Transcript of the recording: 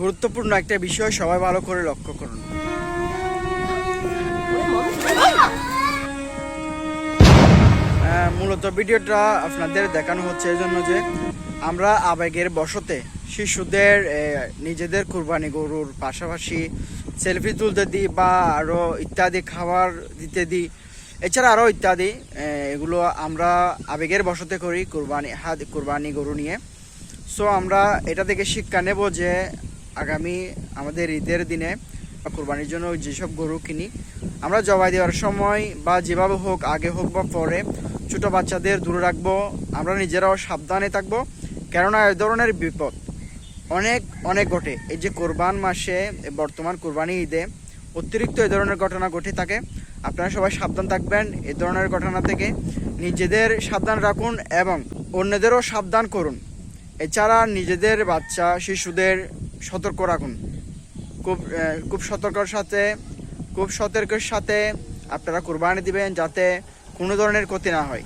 গুরুত্বপূর্ণ একটা বিষয় সবাই ভালো করে লক্ষ্য করুন। মূলত ভিডিওটা আপনাদের দেখানো হচ্ছে এই জন্য যে আমরা আবেগের বশতে শিশুদের নিজেদের কুরবানি গরুর পাশাপাশি সেলফি তুলতে দিই বা আরও ইত্যাদি খাবার দিতে দিই। এছাড়া আরও ইত্যাদি এগুলো আমরা আবেগের বশতে করি কুরবানি, হাত কুরবানি গরু নিয়ে। সো আমরা এটা থেকে শিক্ষা নেব যে আগামী আমাদের ঈদের দিনে কুরবানির জন্য যেসব গরু কিনি, আমরা জবাই দেওয়ার সময় বা যেভাবে হোক, আগে হোক বা পরে ছোট বাচ্চাদের দূরে রাখব। আমরা নিজেরাও সাবধানে থাকব। কেননা এ ধরনের বিপদ অনেক অনেক ঘটে। এই যে কোরবান মাসে, বর্তমান কোরবানি ঈদে অতিরিক্ত এ ধরনের ঘটনা ঘটে থাকে। আপনারা সবাই সাবধান থাকবেন এ ধরনের ঘটনা থেকে। নিজেদের সাবধান রাখুন এবং অন্যদেরও সাবধান করুন। এছাড়া নিজেদের বাচ্চা, শিশুদের সতর্ক রাখুন। খুব খুব সতর্কর সাথে, খুব সতর্কের সাথে আপনারা কোরবানি দিবেন যাতে কোনো ধরনের ক্ষতি না হয়।